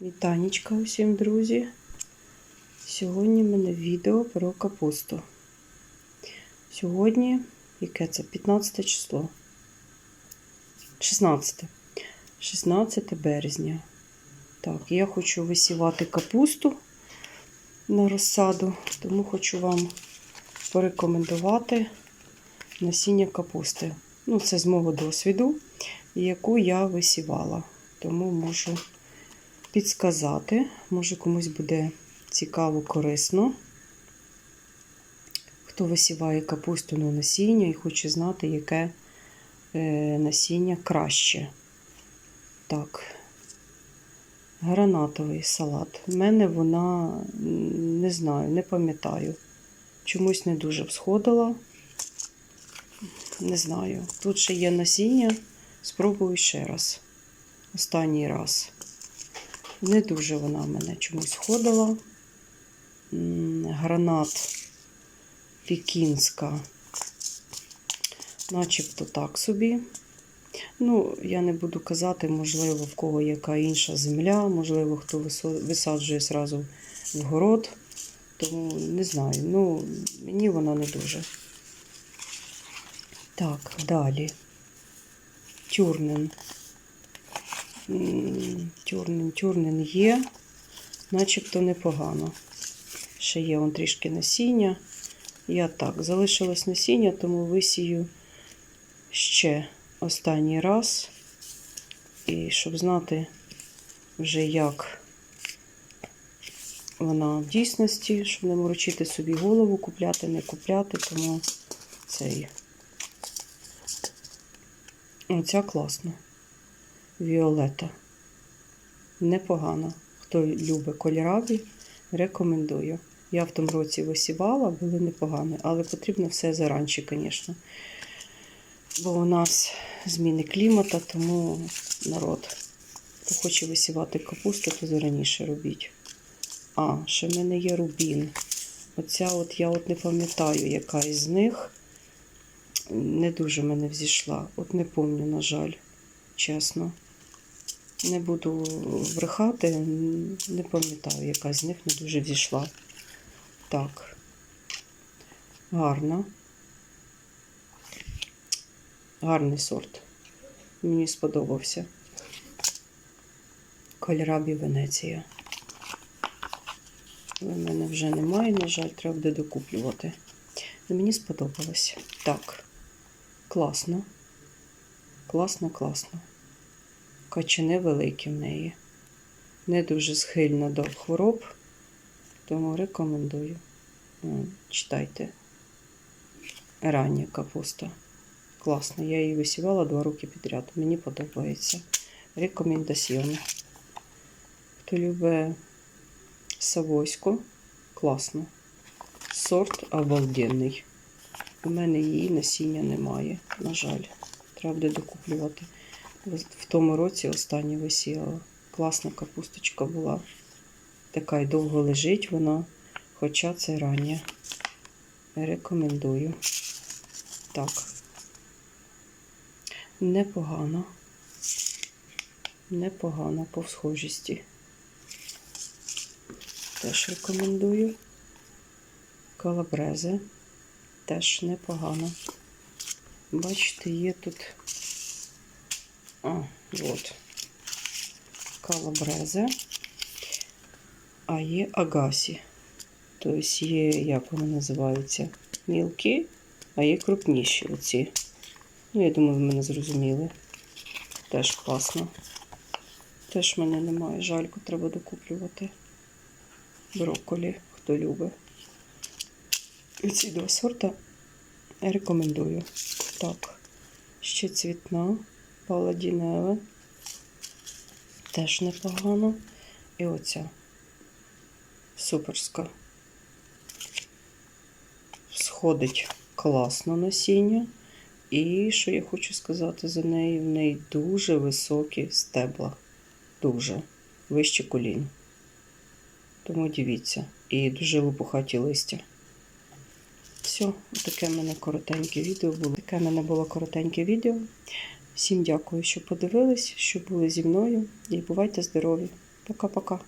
Вітанечка усім, друзі. Сьогодні в мене відео про капусту. Сьогодні, яке це? 15 число. 16. 16 березня. Так, я хочу висівати капусту на розсаду, тому хочу вам порекомендувати насіння капусти. Ну, це з мого досвіду, яку я висівала. Тому можу підсказати. Може комусь буде цікаво, корисно. Хто висіває капусту на насіння і хоче знати, яке е, насіння краще. Так, гранатовий салат. У мене вона, не знаю, не пам'ятаю. Чомусь не дуже всходила. Не знаю. Тут ще є насіння. Спробую ще раз. Останній раз. Не дуже вона в мене чомусь сходила. М, Гранат пікінська, начебто так собі. Ну, я не буду казати, можливо, в кого яка інша земля, можливо, хто висаджує зразу в город. Тому не знаю. Ну, мені вона не дуже. Так, далі. Тюрнен. Тюрнен, тюрнен є, начебто непогано. Ще є он трішки насіння. Я так, залишилось насіння, тому висію ще останній раз. І щоб знати вже як вона в дійсності, щоб не морочити собі голову, купляти, не купляти, тому цей. Оця класна. Віолета. Непогано. Хто любить кольораві, рекомендую. Я в тому році висівала, були непогані, але потрібно все заранче, звісно. Бо у нас зміни клімату, тому народ, хто хоче висівати капусту, то зараніше робіть. А, ще в мене є рубін. Оця от я от не пам'ятаю, яка із них не дуже мене взійшла. От не помню, на жаль, чесно. Не буду брехати, не пам'ятаю, яка з них не дуже взійшла. Так. Гарна. Гарний сорт. Мені сподобався. Кольрабі Венеція. Але в мене вже немає, на жаль, треба буде докуплювати. Ну, Мені сподобалось. Так. Класно. Класно, класно. Качани великі в неї. Не дуже схильна до хвороб, тому рекомендую. Читайте. Рання капуста. Класно. Я її висівала два роки підряд. Мені подобається. Рекомендаціони. Хто любить Савойську, класно. Сорт обалденний. У мене її насіння немає, на жаль. Треба буде докуплювати. В тому році останнє висіяла. Класна капусточка була. Така й довго лежить вона, хоча це рання. Рекомендую. Так. Непогано. Непогано по схожісті. Теж рекомендую. Калабрезе. Теж непогано. Бачите, є тут. А, от. Калабрезе. А є агасі. Тобто є, як вони називаються, мілкі, а є крупніші оці. Ну, я думаю, ви мене зрозуміли. Теж класно. Теж в мене немає. Жальку треба докуплювати. Брокколі, хто любить. Ці два сорта рекомендую. Так, ще цвітна, паладінева. Теж непогано. І оця суперська. Сходить класно насіння. І що я хочу сказати за неї? В неї дуже високі стебла. Дуже вище колін. Тому дивіться. І дуже лопухаті листя. Все, таке в мене коротеньке відео було. Таке в мене було коротеньке відео. Всім дякую, що подивились, що були зі мною. І бувайте здорові! Пока-пока.